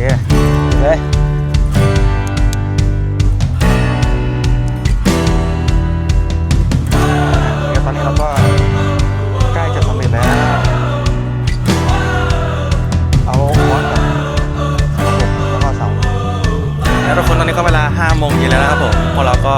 เลยเดี๋ยวตอนนี้เราก็ใกล้จะสำเร็จแล้ว เอาหัวกับแล้วก็เสาแล้วทุกคนตอนนี้ก็เวลา5โมงเย็นแล้วนะครับผมพวกเราก็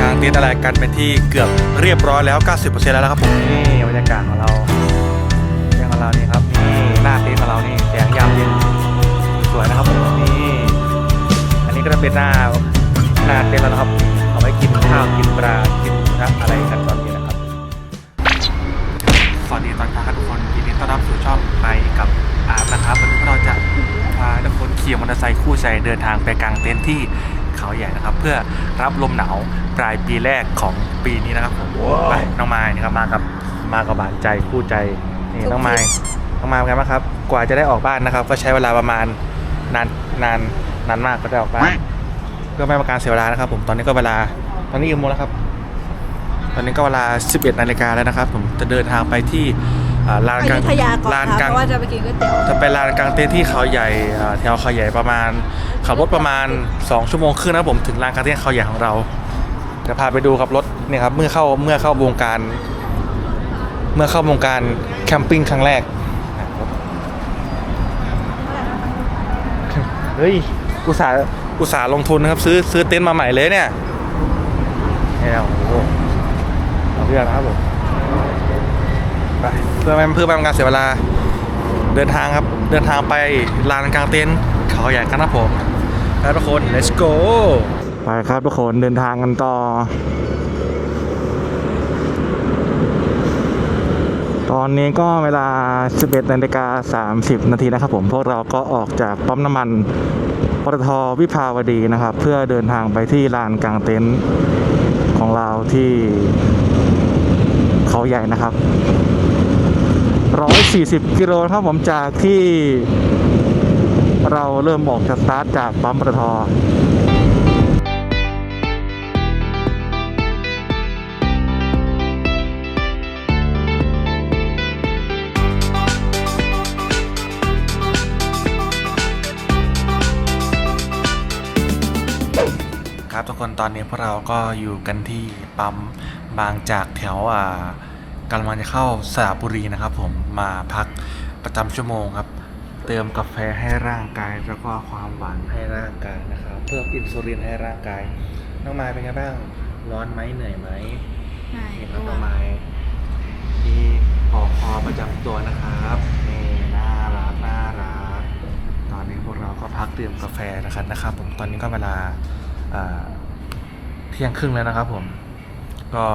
กางเต็นท์อะไรกันเป็นที่เกือบเรียบร้อยแล้ว 90%แล้วนะครับผมนี่บรรยากาศของเรา สวยนะครับผมนี่อันนี้ก็จะเป็นหน้าหน้าเต็นท์แล้วนะครับ เอาไว้กินข้าวกินปลากินอะไรกันตอนนี้นะครับ สวัสดีตอนเช้าครับทุกคนยินดีต้อนรับสู่ช่องไปกับอาร์มนะครับวันนี้เราจะพาทุกคนขี่มอเตอร์ไซค์คู่ใจเดินทางไปกางเต็นท์ที่เขาใหญ่นะครับ เพื่อรับลมหนาวปลายปีแรกของปีนี้นะครับผมไปน้องไม้นี่ครับมากับมากับบานใจคู่ใจนี่น้องไม้น้องไม้เป็นไงบ้างครับ กว่าจะได้ออกบ้านนะครับ ก็ใช้เวลาประมาณ นานนานนานมากก็ได้ออกบ้านเพื่อไม่ให้เป็นการเสียเวลานะครับ ผมตอนนี้ก็เวลาตอนนี้กี่โมงแล้วครับ ตอนนี้ก็เวลา 11นาฬิกาแล้วนะครับ ผมจะเดินทางไปที่อ่าลานอกลางยุธยาก่อนลานค่ะกลาง เพราะว่าจะไปกินก๋วยเตี๋ยวจะไปลานกลางเต็นท์ที่เขาใหญ่อ่าแถวเขาใหญ่ประมาณขับรถประมาณ 2 ชั่วโมงครึ่งนะครับผมถึงลานกลางเต็นท์เขาใหญ่ของเราจะพาไปดูครับรถเนี่ยครับเมื่อเข้าเมื่อเข้าวงการ เมื่อเข้าวงการแคมปิ้งครั้งแรก เฮ้ยอุตสาห์อุตสาห์ลงทุนนะครับ ซื้อซื้อเต็นท์มาใหม่เลยเนี่ยเนี่ยโอ้โหเอาเรื่องนะครับผมไปเพื่อไม่เพื่อไม่เป็นการเสียเวลาเดินทางครับ เดินทางไปลานกลางเต็นท์เขาใหญ่กันนะผมทุกคน let's go ไปครับทุกคนเดินทางกันต่อ อนนี้ก็เวลา 11นาฬิกา30 นาทีนะครับผม พวกเราก็ออกจากปั๊มน้ำมันปตทวิภาวดีนะครับ เพื่อเดินทางไปที่ลานกลางเต็นท์ของเราที่เขาใหญ่นะครับ 140 กิโลครับผมจากที่เราเริ่มออกจากสตาร์ทจากปั๊มปตท กคนตอนนี้พวกเราก็อยู่กันที่ปั๊มบางจากแถวอ่ากำลังจะเข้าสระบุรีนะครับ ผมมาพักประจำชั่วโมงครับ เติมกาแฟให้ร่างกายแล้วก็ความหวานให้ร่างกายนะครับ เพิ่มอินซูลินให้ร่างกาย น้องไม้เป็นไงบ้างร้อนไหมเหนื่อยไหมนี่ครับน้องไม้มีปอกคอประจำตัวนะครับนี่น่ารักน่ารักตอนนี้พวกเราก็พักดื่มกาแฟนะครับนะครับ ผมตอนนี้ก็เวลาอ่า เที่ยงครึ่งแล้วนะครับผม ก็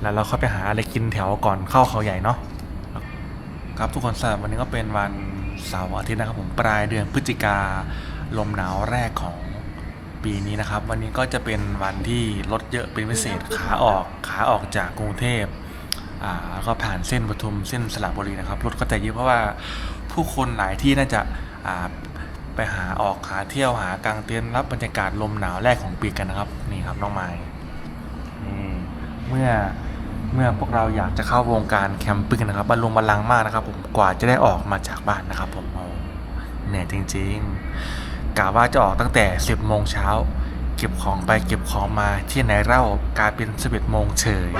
แล้วเราเข้าไปหาอะไรกินแถวก่อนเข้าเขาใหญ่เนาะครับทุกคนสำหรับวันนี้ก็เป็นวันเสาร์อาทิตย์นะครับผมปลายเดือนพฤศจิกาลมหนาวแรกของปีนี้นะครับ วันนี้ก็จะเป็นวันที่รถเยอะเป็นพิเศษขาออกขาออกจากกรุงเทพอ่าแล้วก็ผ่านเส้นปทุมเส้นสระบุรีนะครับรถก็จะเยอะเพราะว่าผู้คนหลายที่น่าจะอ่า ไปหาออกหาเที่ยวหากางเต็นท์รับบรรยากาศลมหนาวแรกของปีกันนะครับ นี่ครับน้องไม้นี่เมื่อเมื่อพวกเราอยากจะเข้าวงการแคมปิ้งนะครับบรรลุบรรลังมากนะครับ ผมกว่าจะได้ออกมาจากบ้านนะครับ ผมเหนื่อยจริงๆกะว่าจะออกตั้งแต่ 10โมงเช้าเก็บของไปเก็บของมาที่ไหนเล่ากลายเป็น11โมงเฉย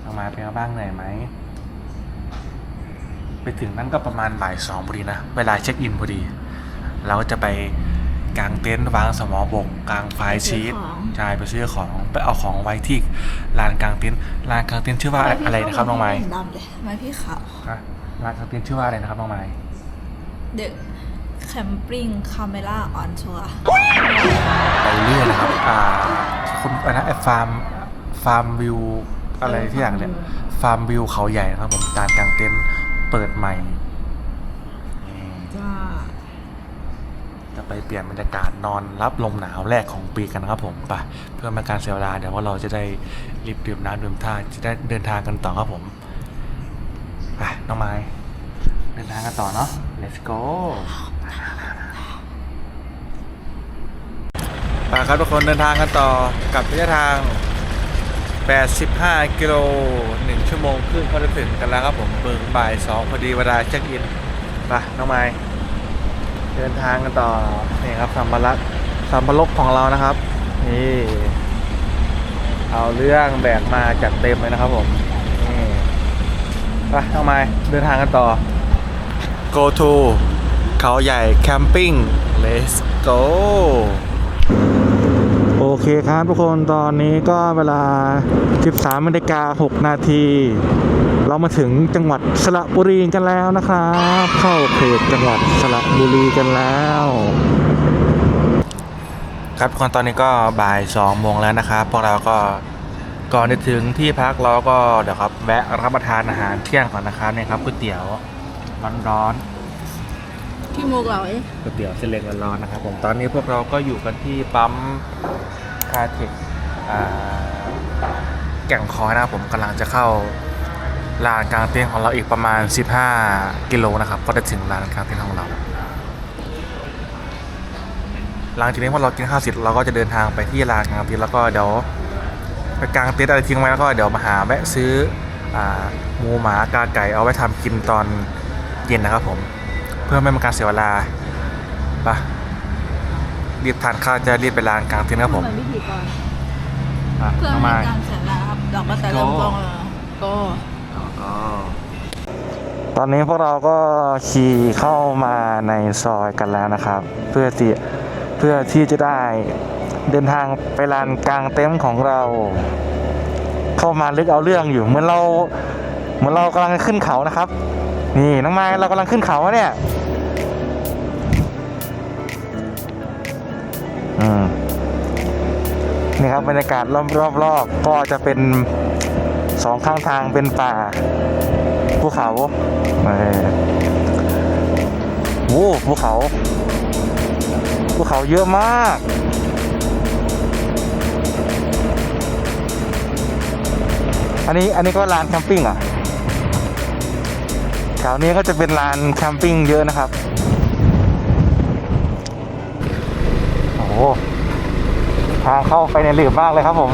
เอามาเป็นบ้างเหนื่อยไหม ไปถึงนั่นก็ประมาณบ่ายสองพอดีนะ เวลาเช็คอินพอดี เราก็จะไปกางเต็นท์วางสมอบกกางไฟชีตใช่ไปซื้อของไปเอาของไว้ที่ลานกางเต็นท์ลานกางเต็นท์ชื่อว่าอะไรนะครับน้องไม้เห็ดำเลยไม้พี่ขาวฮะลานกางเต็นท์ชื่อว่าอะไรนะครับน้องไม้เด็กแคมปิ้งคาเมล่าออนชัวร์ไปเรื่อยนะครับอ่าคุณอะไรนะไอ้ฟาร์มฟาร์มวิวอะไรที่อย่างเนี่ยฟาร์มวิวเขาใหญ่นะครับผมลานกางเต็นท์ เปิดใหม่นี่จ้าจะไปเปลี่ยนบรรยากาศนอนรับลมหนาวแรกของปีกันนะครับผมไปเพื่อไมาการเสียเวลาเดี๋ยวว่าเราจะได้รีบดื่มน้ำดื่มท่าจะได้เดินทางกันต่อครับผมไปน้องไม้เดินทางกันต่อเนาะ let's go ไปครับทุกคนเดินทางกันต่อกับระยะทาง 85 กิโล 1 ชั่วโมงครึ่งก็จะถึงกันแล้วครับผมเบิงบ่าย 2 พอดีเวลาเช็คอินไปน้องไม้เดินทางกันต่อ นี่ครับสัมภาระสัมภาระของเรานะครับ นี่ เอาเรื่องแบกมาจัดเต็มเลยนะครับผม นี่ไปน้องไม้เดินทางกันต่อ go to เขาใหญ่แคมปิ้ง let's go เคครับทุกคนตอนนี้ก็เวลา 13นาฬิกา6นาที เรามาถึงจังหวัดสระบุรีกันแล้วนะครับ เข้าเขตจังหวัดสระบุรีกันแล้ว ครับทุกคนตอนนี้ก็บ่าย2โมงแล้วนะครับพวกเราก็ก่อนจะถึงที่พักเราก็เดี๋ยวครับแวะรับประทานอาหารเที่ยงก่อนนะครับนี่ครับก๋วยเตี๋ยวร้อนๆ ที่มุกเราเอ๊ะ ก๋วยเตี๋ยวเส้นเล็กร้อนๆนะครับผมตอนนี้พวกเราก็อยู่กันที่ปั๊ม คาเทคอ่าแก่งคอยนะครับผมกำลังจะเข้าลานกลางเต็นท์ของเราอีกประมาณ 15 กิโลนะครับ ก็จะถึงลานกลางเต็นท์ของเรา หลังจากนี้พอเรากินข้าวเสร็จเราก็จะเดินทางไปที่ลานกลางเต็นท์แล้วก็เดี๋ยวไปกลางเต็นท์อะไรทิ้งไว้แล้วก็เดี๋ยวมาหาแวะซื้ออ่าหมูหมากาไก่เอาไว้ทำกินตอนเย็นนะครับผม เพื่อไม่เป็นการเสียเวลาไป รีบทานข้าวจะรีบไปลานกลางเต็นท์ครับผมเหมือนพิธีกรอะเพื่อน้องไม่ไม้ให้การเสียเวลาครับเราก็จะเริ่มโอ้ต้นก็ตอนนี้พวกเราก็ขี่เข้ามาในซอยกันแล้วนะครับ เพื่อที่เพื่อที่จะได้เดินทางไปลานกลางเต็นท์ของเรา เข้ามาลึกเอาเรื่องอยู่เหมือนเราเหมือนเรากำลังขึ้นเขานะครับ นี่น้องไม้เรากำลังขึ้นเขาอะเนี่ย นี่ครับบรรยากาศรอบรอบรอบก็จะเป็นสองข้างทางเป็นป่าภูเขาเออโอ้ภูเขาภูเขาเยอะมากอันนี้อันนี้ก็ลานแคมปิ้งอะแถวนี้ก็จะเป็นลานแคมปิ้งเยอะนะครับ โอ้โหทางเข้าไปในหลืบมากเลยครับผม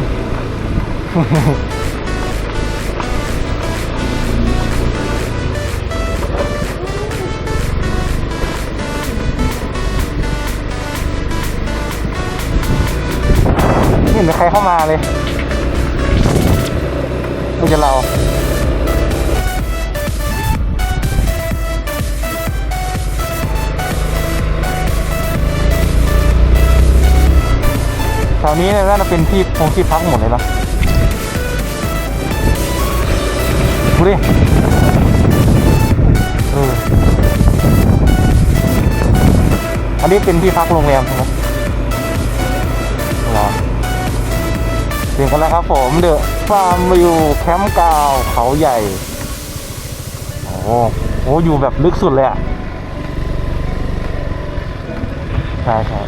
ไม่เห็นมีใครเข้ามาเลยดูจะเรา วนี้น่าจะเป็นที่คงที่พักหมดเลยนะดูดิเอออันนี้เป็นที่พักโรงแรมใช่ไหมรอถึงกันแล้วครับผมเดอะฟาร์มวิวแคมป์กาวเขาใหญ่ โอ้โหโอ้อยู่แบบลึกสุดเลยอะ ใช่ใช่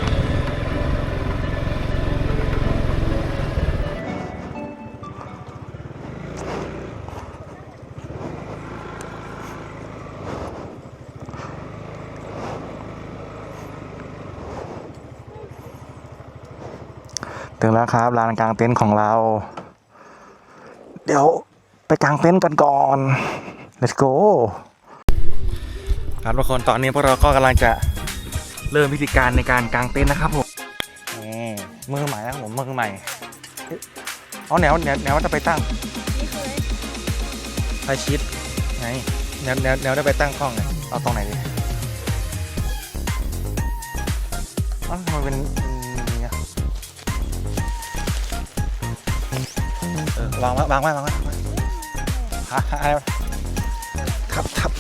ถึงแล้วครับลานกลางเต็นท์ของเรา เดี๋ยวไปกลางเต็นท์กันก่อน let's go ครับทุกคนตอนนี้พวกเราก็กำลังจะเริ่มพิธีการในการกางเต็นท์นะครับผมนี่มือใหม่นะครับผมมือใหม่เออาแนวแนวแนวจะไปตั้งไฟชิดไงแนวแนวแนวจะไปตั้งกล้องไงเอาตรงไหนดีอ๋อทำไมเป็น วางไว้วางไว้วางไว้วางไว้ฮะอะไรวะครับครับ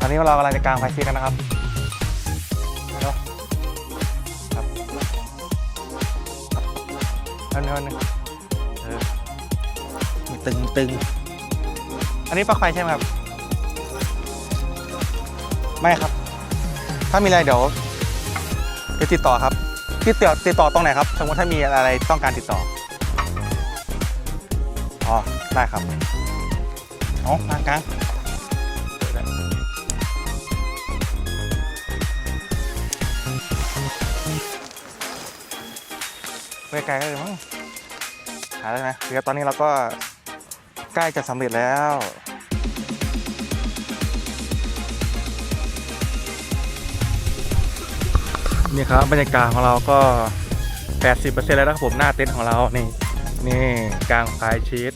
ตอนนี้เรากำลังจะกางไฟชีกันนะครับเร็วครับนั่นนั่นเออมีตึงตึงอันนี้ปลั๊กไฟใช่ไหมครับ ไม่ครับ ถ้ามีอะไรเดี๋ยวจะติดต่อครับ ติดต่อติดต่อตรงไหนครับ สมมติถ้ามีอะไรต้องการติดต่อ อ๋อ ได้ครับอ๋อมากลางไปไกลเลยมั้งหายได้ไหมเดี๋ยวตอนนี้เราก็ใกล้จะสำเร็จแล้วนี่ครับบรรยากาศของเราก็ 80%แล้วนะครับผมหน้าเต็นท์ของเรานี่นี่กลางพายชีต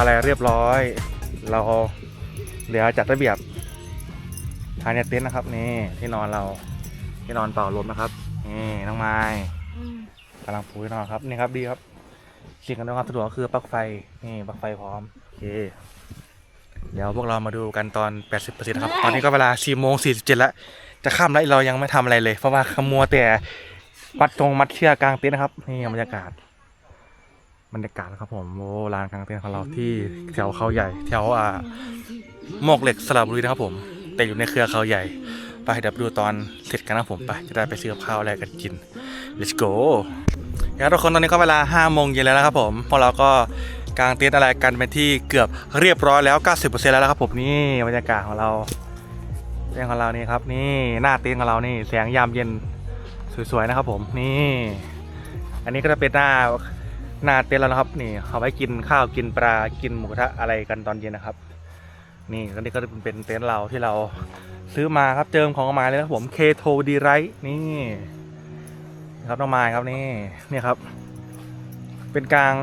อะไรเรียบร้อย เราเหลือจัดระเบียบภายในเต็นท์นะครับ นี่ที่นอนเราที่นอนเป่าลมนะครับ นี่น้องไม้กำลังปูที่นอนครับนี่ครับดีครับสิ่งอำนวยความสะดวกก็คือปลั๊กไฟนี่ปลั๊กไฟพร้อมโอเคเดี๋ยวพวกเรามาดูกันตอน 80%นะครับ ตอนนี้ก็เวลา4โมง47แล้ว จะข้ามแล้วเรายังไม่ทำอะไรเลย เพราะว่าขมัวแต่มัดตรงมัดเชือกกลางเต็นท์นะครับ นี่บรรยากาศ บรรยากาศครับผมโอ้ลานกลางเต็นท์ของเราที่แถวเขาใหญ่ แถวอ่าโมกเหล็กสระบุรีนะครับผม แต่อยู่ในเครือเขาใหญ่ ไปเดี๋ยวไปดูตอนเสร็จกันนะครับผมไป จะได้ไปซื้อกับข้าวอะไรกันกิน let's go ครับทุกคนตอนนี้ก็เวลา5โมงเย็นแล้วนะครับผมพวกเราก็กางเต็นท์อะไรกันเป็นที่เกือบเรียบร้อยแล้ว 90%แล้วนะครับผมนี่บรรยากาศของเราเต็นท์ของเรานี่ครับนี่หน้าเต็นท์ของเรานี่แสงยามเย็นสวยๆนะครับผมนี่ อันนี้ก็จะเป็นหน้า หน้าเต็นท์แล้วนะครับ นี่เอาไว้กินข้าวกินปลากินหมูกระทะอะไรกันตอนเย็นนะครับ นี่ก็นี่ก็จะเป็นเต็นท์เราที่เราซื้อมาครับเจิมของมาเลยนะผมเคโทดีไรนี่ครับน้องไม้ครับนี่นี่ครับ เป็นกลาง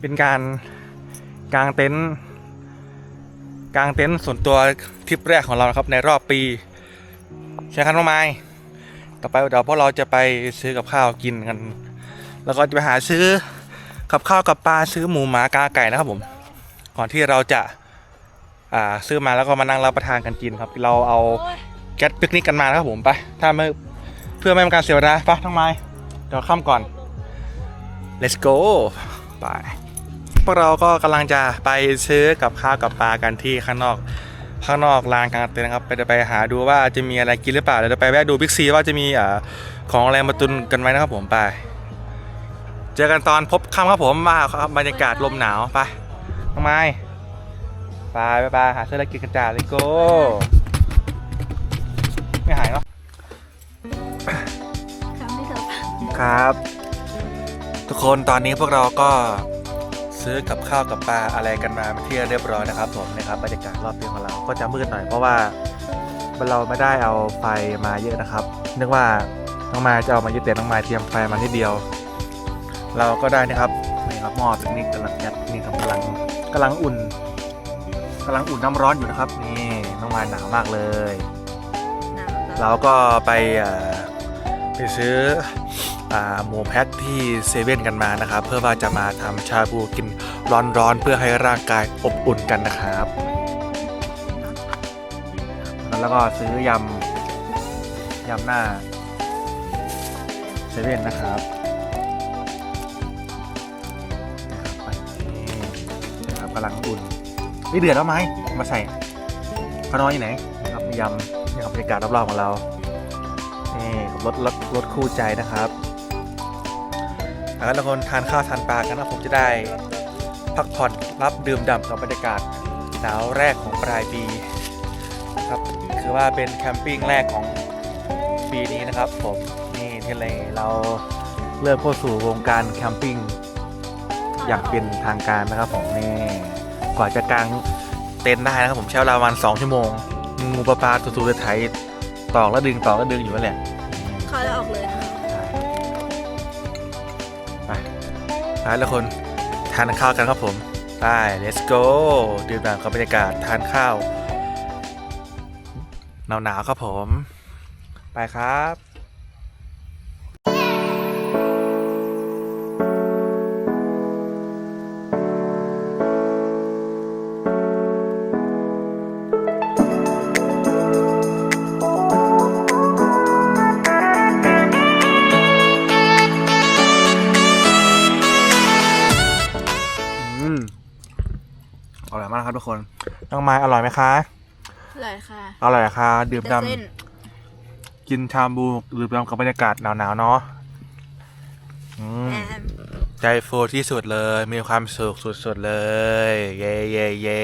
เป็นการกลางเต็นท์กางเต็นท์ส่วนตัวทริปแรกของเรานะครับในรอบปีใช่ครับน้องไม้ต่อไปเดี๋ยวพวกเราจะไปซื้อกับข้าวกินกัน แล้วก็จะไปหาซื้อ กับข้าวกับปลาซื้อหมูหมากาไก่นะครับผม ก่อนที่เราจะอ่าซื้อมาแล้วก็มานั่งรับประทานกันกินครับ เราเอาแก๊สปิกนิกกันมานะครับผมไป ถ้าไม่เพื่อไม่เป็นการเสียเวลาไปน้งไม้เดี๋ยวข้ามก่อน let's go ไปพวกเราก็กำลังจะไปซื้อกับข้าวกับปลากันที่ข้างนอก ข้างนอกลานกลางเต็นท์นะครับไปไปหาดูว่าจะมีอะไรกินหรือเปล่าเดี๋ยวจะไปแวะดูบิ๊กซีว่าจะมีอ่าของอะไรมาตุนกันไว้นะครับผมไป เจอกันตอนพบค่ำครับผมมาครับบรรยากาศลมหนาวไปน้องไม้ไปไปไปหาเสื้ออะไรกินกันจ้าเลยโก้ไม่หายเนาะคำที่เธอครับ ทุกคนตอนนี้พวกเราก็ซื้อกับข้าวกับปลาอะไรกันมาเป็นที่เรียบร้อยนะครับผมนะครับบรรยากาศรอบเตียงของเราก็จะมืดหน่อยเพราะว่าเราไม่ได้เอาไฟมาเยอะนะครับนึกว่าน้องมายจะเอามาเยอะแต่น้องมายเตรียมไฟมานิดเดียว เราก็ได้นะครับนี่ครับหม้อปิกนิกกำลังยัดนี่ครับกำลังกำลังอุ่นกำลังอุ่นน้ำร้อนอยู่นะครับ นี่น้องมายหนาวมากเลยหนาวแล้วเราก็ไปเอ่อไปซื้ออ่าหมูแพ็คที่เซเว่นกันมานะครับ เพื่อว่าจะมาทำชาบูกินร้อนๆเพื่อให้ร่างกายอบอุ่นกันนะครับ แล้วก็ซื้อยำยำหน้าเซเว่นนะครับนะครับ นะครับกำลังอุ่นนี่เดือดแล้วไหมมาใส่ข้าวน้อยอยู่ไหนนะครับยำนี่ครับบรรยากาศรอบๆของเรานี่รถรถรถคู่ใจนะครับแล้วทุกคนทานข้าวทานปลากันนะผมจะได้พักผ่อนรับดื่มด่ำกับบรรยากาศหนาวแรกของปลายปีครับคือว่าเป็นแคมปิ้งแรกของปีนี้นะครับผมนี่ที่เลยเราเริ่มเข้าสู่วงการแคมปิ้งอย่างเป็นทางการนะครับผมนี่ กว่าจะกางเต็นท์ได้นะครับผมใช้เวลาประมาณ2ชั่วโมงงูปลาปลาตัวๆไทยตอกแล้วดึงตอกแล้วดึงอยู่นั่นแหละเขาจะออกเลยนะคะไปไปแล้วคนทานข้าวกันครับผมไป let's go ดื่มด่ำกับบรรยากาศทานข้าวหนาวๆครับผม ไปครับ น้องไม้อร่อยไหมคะเลยค่ะอร่อยค่ะดื่มแต่ดเส้นำกินชาบูดื่มดำกับบรรยากาศหนาวๆเนาะอืมแอมใจฟูที่สุดเลย มีความสุขสุดๆเลย เย่เย่เย่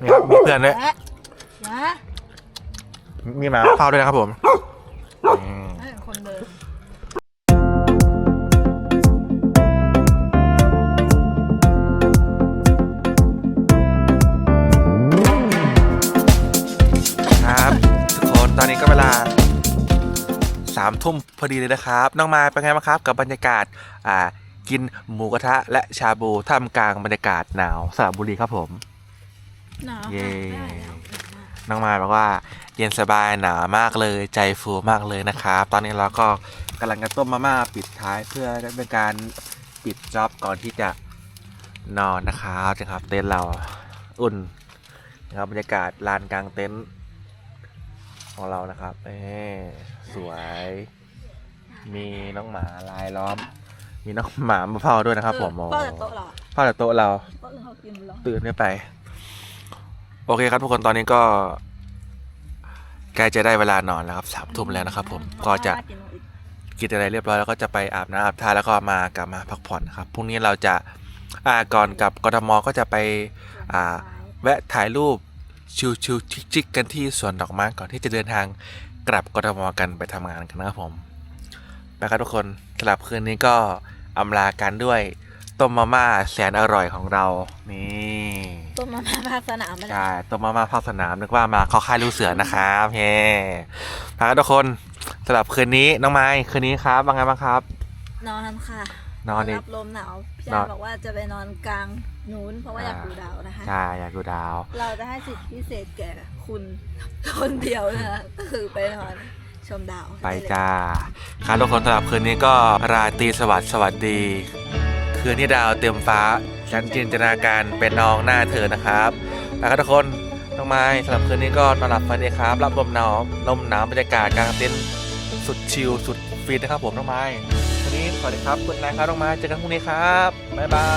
นี่ครับมีเพื่อนด้วยแอะนะมีหมาเฝ้าด้วยนะครับผม ลาสามทุ่มพอดีเลยนะครับ น้องมายเป็นไงบ้างครับกับบรรยากาศอ่ากินหมูกระทะและชาบูท่ามกลางบรรยากาศหนาวสระบุรีครับผมหนาวเย้ค่ะไม่ไหวแล้วหนาวมากน้องมายบอกว่า เย็นสบายหนาวมากเลยใจฟูมากเลยนะครับ ตอนนี้เราก็กำลังจะต้มมาม่าปิดท้ายเพื่อเป็นการปิดจ็อบก่อนที่จะนอนนะครับนะครับเต็นท์เราอุ่นนะครับบรรยากาศลานกลางเต็นท์ ของเรานะครับเอ้สวย มีน้องหมาลายล้อม มีน้องหมามาเฝ้าด้วยนะครับ ผมเออเฝ้าแต่โต๊ะเหรอเฝ้าแต่โต๊ะเราโต๊ะอื่นเขากินหรอตื่นไม่ไป โอเคครับทุกคนตอนนี้ก็ใกล้จะได้เวลานอนแล้วครับสามทุ่มแล้วนะครับ ผมก็จะกินอีกกินอะไรเรียบร้อยแล้วก็จะไปอาบน้ำอาบท่าแล้วก็มากลับมาพักผ่อนนะครับพรุ่งนี้เราจะอ่าก่อนกลับกทมก็จะไปอ่าแวะถ่ายรูป ชิวๆจิกๆกันที่สวนดอกไม้ก่อนที่จะเดินทางกลับกทมกันไปทำงานกันนะครับผมไปครับทุกคนสำหรับคืนนี้ก็อำลากันด้วยต้มมาม่าแสนอร่อยของเรานี่ต้มมาม่าภาคสนามไม่ได้ใช่ต้มมาม่าภาคสนามนึกว่ามาเข้าค่ายลูกเสือนะครับเฮ้พาทุกคนสำหรับคืนนี้น้องไม้คืนนี้ครับว่าไงบ้างครับ นอนค่ะ นอนดิรับลมหนาวพี่นอาอน นบอกว่าจะไปนอนกลางนู้นเพราะว่าอยากอ่าดูดาวนะคะ ใช่อยากดูดาว เราจะให้สิทธิพิเศษแก่คุณคนเดียวนะคะก็คือไปนอนชมดาวไปจ้าครับทุกคนสำหรับคืนนี้ก็ราตรีสวัสดิ์สวัสดี คืนที่ดาวเต็มฟ้า ฉันจินตนาการเป็นน้องหน้าเธอนะครับแล้วก็ทุกคนน้องไม้สำหรับคืนนี้ก็นอนหลับฝันดีครับ รับลมหนาวลมหนาวบรรยากาศกลางเต็นท์สุดชิลสุดฟินนะครับผมน้องไม้ วันนี้สวัสดีครับคุณนายครับลองมาเจอกันพรุ่งนี้ครับบ๊ายบา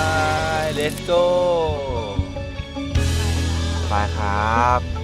ย let's go บายครับ